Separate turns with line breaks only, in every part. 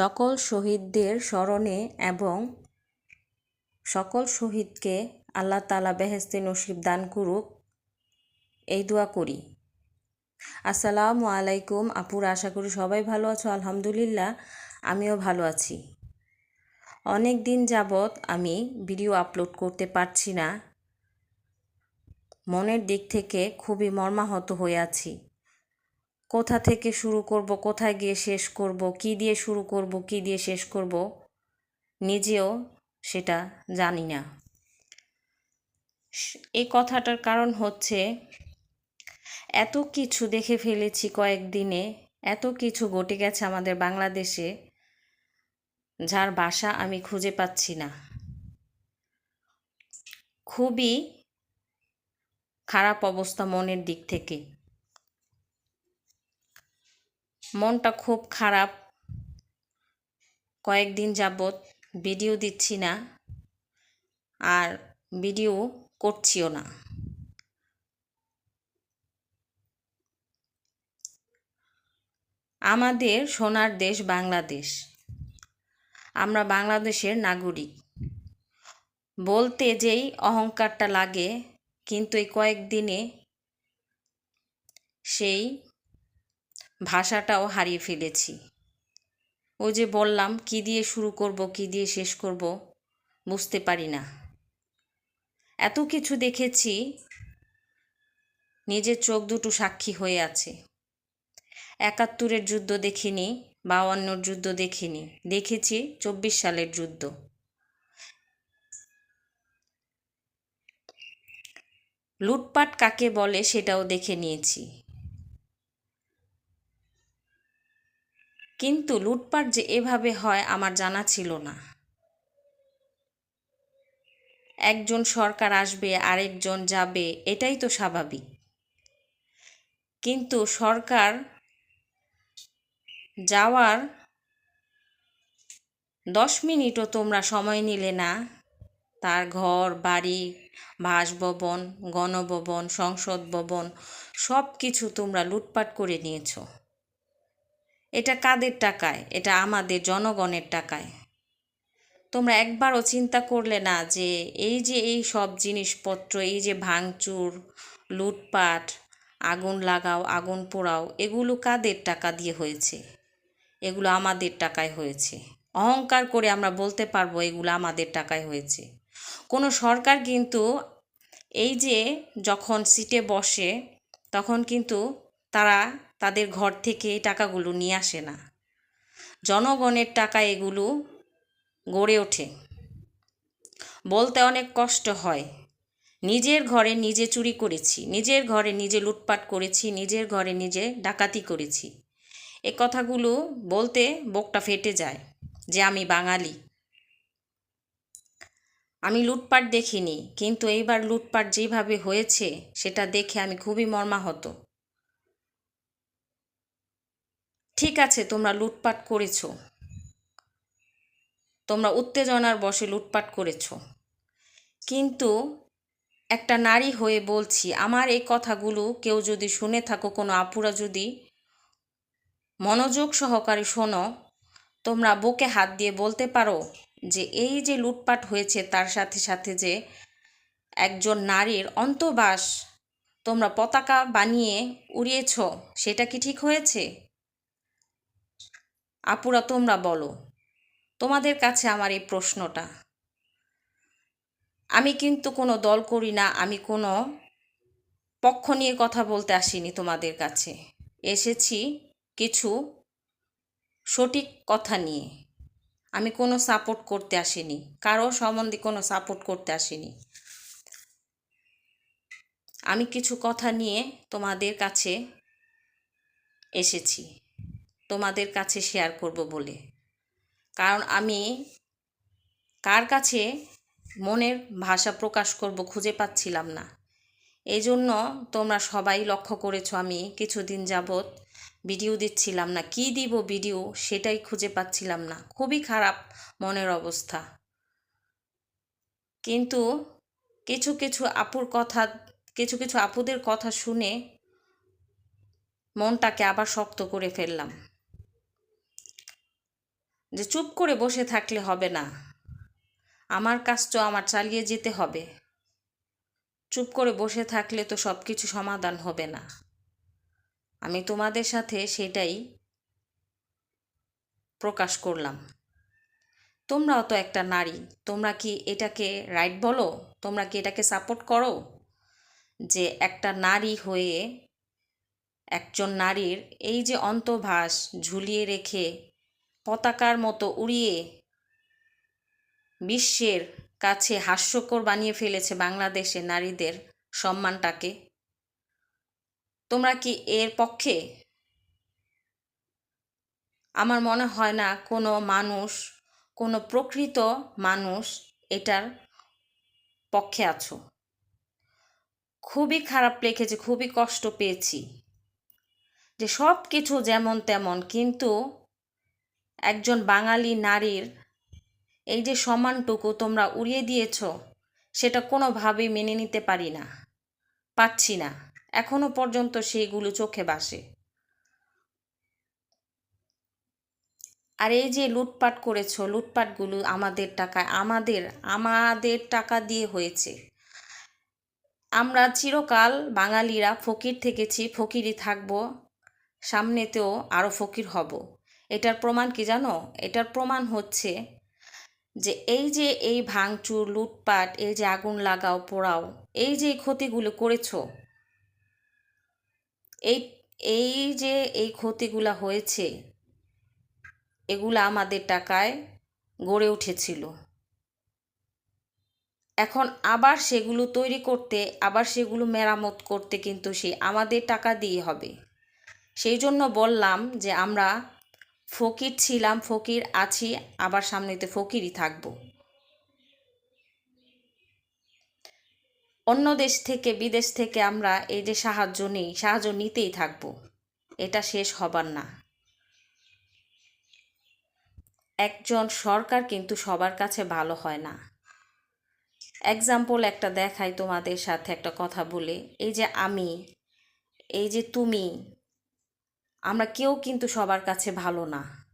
সকল শহীদদের স্মরণে এবং সকল শহীদকে আল্লাহ তালা বেহেস্তে নসিব দান করুক, এই দোয়া করি। আসসালামু আলাইকুম আপুর আশা করি সবাই ভালো আছো, আলহামদুলিল্লাহ, আমিও ভালো আছি। অনেক দিন যাবৎ আমি ভিডিও আপলোড করতে পারছি না, মনের দিক থেকে খুবই মর্মাহত হয়ে আছি। কোথা থেকে শুরু করব, কোথায় গিয়ে শেষ করব, কি দিয়ে শুরু করব, কি দিয়ে শেষ করব, নিজেও সেটা জানি না। এই কথাটার কারণ হচ্ছে, এত কিছু দেখে ফেলেছি কয়েকদিনে, এত কিছু ঘটে গেছে আমাদের বাংলাদেশে, যার বাসা আমি খুঁজে পাচ্ছি না। খুবই খারাপ অবস্থা মনের দিক থেকে। মনটা খুব খারাপ। কয়েকদিন যাবৎ ভিডিও দিচ্ছি না আর ভিডিও করছিও না। আমাদের সোনার দেশ বাংলাদেশ। আমরা বাংলাদেশের নাগরিক। বলতে যেই অহংকারটা লাগে, কিন্তু এই কয়েকদিনে সেই ভাষাটাও হারিয়ে ফেলেছি। ওই যে বললাম, কি দিয়ে শুরু করব, কি দিয়ে শেষ করব, বুঝতে পারি না। এত কিছু দেখেছি, নিজের চোখ দুটো সাক্ষী হয়ে আছে। একাত্তরের যুদ্ধ দেখিনি, বাউান্নর যুদ্ধ দেখিনি, দেখেছি চব্বিশ সালের যুদ্ধ। লুটপাট কাকে বলে সেটাও দেখে নিয়েছি। কিন্তু লুটপাট যে এভাবে হয় আমার জানা ছিল না। একজন সরকার আসবে, আরেকজন যাবে, এটাই তো স্বাভাবিক। কিন্তু সরকার যাওয়ার দশ মিনিটও তোমরা সময় নিলে না। তার ঘর, বাড়ি, বাসভবন, গণভবন, সংসদ ভবন সব কিছু তোমরা লুটপাট করে নিয়েছো। এটা কাদের টাকায়? এটা আমাদের জনগণের টাকায়। তোমরা একবারও চিন্তা করলে না যে এই যে এই সব জিনিসপত্র, এই যে ভাঙচুর, লুটপাট, আগুন লাগাও, আগুন পোড়াও, এগুলো কাদের টাকা দিয়ে হয়েছে? এগুলো আমাদের টাকায় হয়েছে। অহংকার করে আমরা বলতে পারব এগুলো আমাদের টাকায় হয়েছে। কোনো সরকার কিন্তু এই যে যখন সিটে বসে, তখন কিন্তু তারা তাদের ঘর থেকে টাকাগুলো নিয়ে আসে না। জনগণের টাকা এগুলো গড়ে ওঠে। বলতে অনেক কষ্ট হয়। নিজের ঘরে নিজে চুরি করেছি, নিজের ঘরে নিজে লুটপাট করেছি, নিজের ঘরে নিজে ডাকাতি করেছি। এ কথাগুলো বলতে বকটা ফেটে যায় যে আমি বাঙালি। আমি লুটপাট দেখিনি, কিন্তু এইবার লুটপাট যেভাবে হয়েছে, সেটা দেখে আমি খুবই মর্মাহত। ঠিক আছে, তোমরা লুটপাট করেছ। তোমরা উত্তেজনার বসে লুটপাট করেছ। কিন্তু একটা নারী হয়ে বলছি, আমার এই কথাগুলো কেউ যদি শুনে থাকো, কোনো আপুরা যদি মনোযোগ সহকারে শোনো, তোমরা বুকে হাত দিয়ে বলতে পারো যে, এই যে লুটপাট হয়েছে, তার সাথে সাথে যে একজন নারীর অন্তবাস তোমরা পতাকা বানিয়ে উড়িয়েছ, সেটা কি ঠিক হয়েছে? আপুরা তোমরা বলো, তোমাদের কাছে আমার এই প্রশ্নটা। আমি কিন্তু কোনো দল করি না, আমি কোনো পক্ষ নিয়ে কথা বলতে আসিনি তোমাদের কাছে। এসেছি কিছু সঠিক কথা নিয়ে। আমি কোনো সাপোর্ট করতে আসিনি, কারও সম্বন্ধে কোনো সাপোর্ট করতে আসিনি। আমি কিছু কথা নিয়ে তোমাদের কাছে এসেছি। তোমাদের কাছে শেয়ার করব বলে। কারণ আমি কার কাছে মনের ভাষা প্রকাশ করব খুঁজে পাচ্ছিলাম না। এই জন্য তোমরা সবাই লক্ষ্য করেছ আমি কিছুদিন যাবৎ ভিডিও দিচ্ছিলাম না। কি দিব ভিডিও সেটাই খুঁজে পাচ্ছিলাম না। খুবই খারাপ মনের অবস্থা। কিন্তু কিছু কিছু আপুর কথা, কিছু কিছু আপুদের কথা শুনে মনটাকে আবার শক্ত করে ফেললাম। যে চুপ করে বসে থাকলে হবে না। আমার কাজ তো আমার চালিয়ে যেতে হবে। চুপ করে বসে থাকলে তো সব কিছু সমাধান হবে না। আমি তোমাদের সাথে সেটাই প্রকাশ করলাম। তোমরাও তো একটা নারী, তোমরা কি এটাকে রাইট বলো? তোমরা কি এটাকে সাপোর্ট করো? যে একটা নারী হয়ে একজন নারীর এই যে অন্তভাস ঝুলিয়ে রেখে পতাকার মতো উড়িয়ে বিশ্বের কাছে হাস্যকর বানিয়ে ফেলেছে বাংলাদেশে নারীদের সম্মানটাকে। তোমরা কি এর পক্ষে? আমার মনে হয় না কোনো মানুষ, কোনো প্রকৃত মানুষ এটার পক্ষে আছো। খুবই খারাপ লেগেছে খুবই কষ্ট পেয়েছি। যে সব কিছু যেমন তেমন, কিন্তু একজন বাঙালি নারীর এই যে সমানটুকু তোমরা উড়িয়ে দিয়েছ, সেটা কোনোভাবেই মেনে নিতে পারি না পাচ্ছি না। এখনও পর্যন্ত সেইগুলো চোখে বাসে। আর এই যে লুটপাট করেছ, লুটপাটগুলো আমাদের টাকায়, আমাদের আমাদের টাকা দিয়ে হয়েছে। আমরা চিরকাল বাঙালিরা ফকির থেকেছি, ফকিরই থাকব, সামনেতেও আরও ফকির হব। এটার প্রমাণ কি জানো? এটার প্রমাণ হচ্ছে যে এই যে এই ভাঙচুর, লুটপাট, এই যে আগুন লাগাও, পোড়াও, এই যে ক্ষতিগুলো করেছ, এই এই যে এই ক্ষতিগুলো হয়েছে, এগুলো আমাদের টাকায় গড়ে উঠেছিল। এখন আবার সেগুলো তৈরি করতে, আবার সেগুলো মেরামত করতে কিন্তু সে আমাদের টাকা দিয়ে হবে। সেই জন্য বললাম যে আমরা ফকির ছিলাম, ফকির আছি, আবার সামনেতে ফকিরই থাকব। অন্য দেশ থেকে, বিদেশ থেকে আমরা এই যে সাহায্য নেই, সাহায্য নিতেই থাকব। এটা শেষ হবার না। একজন সরকার কিন্তু সবার কাছে ভালো হয় না। এক্সাম্পল একটা দেখাই তোমাদের সাথে, একটা কথা বলে। এই যে আমি, এই যে তুমি আমরা কেউ কিন্তু সবার কাছে ভালো না।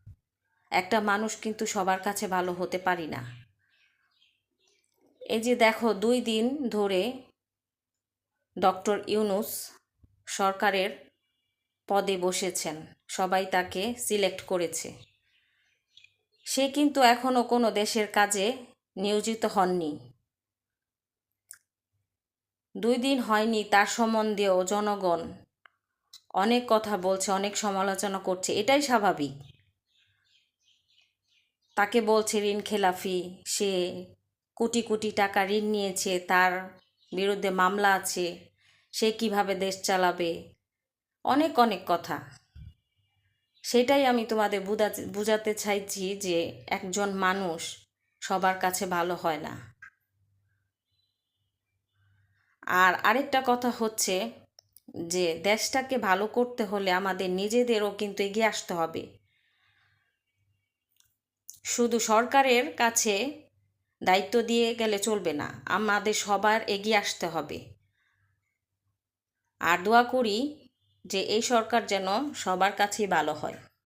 একটা মানুষ কিন্তু সবার কাছে ভালো হতে পারি না। এই যে দেখো, দুই দিন ধরে ডক্টর ইউনুস সরকারের পদে বসেছেন। সবাই তাকে সিলেক্ট করেছে। সে কিন্তু এখনও কোনো দেশের কাজে নিয়োজিত হননি। দুই দিন হয়নি তার সম্বন্ধেও জনগণ অনেক কথা বলছে, অনেক সমালোচনা করছে, এটাই স্বাভাবিক। তাকে বলছে ঋণ খেলাফি, সে কোটি কোটি টাকা ঋণ নিয়েছে, তার বিরুদ্ধে মামলা আছে, সে কীভাবে দেশ চালাবে? অনেক অনেক কথা। সেটাই আমি তোমাদের বুঝাতে বুঝাতে চাইছি যে একজন মানুষ সবার কাছে ভালো হয় না। আর আরেকটা কথা হচ্ছে যে দেশটাকে ভালো করতে হলে আমাদের নিজেদেরও কিন্তু এগিয়ে আসতে হবে। শুধু সরকারের কাছে দায়িত্ব দিয়ে গেলে চলবে না, আমাদের সবার এগিয়ে আসতে হবে। আর দোয়া করি যে এই সরকার যেন সবার কাছেই ভালো হয়।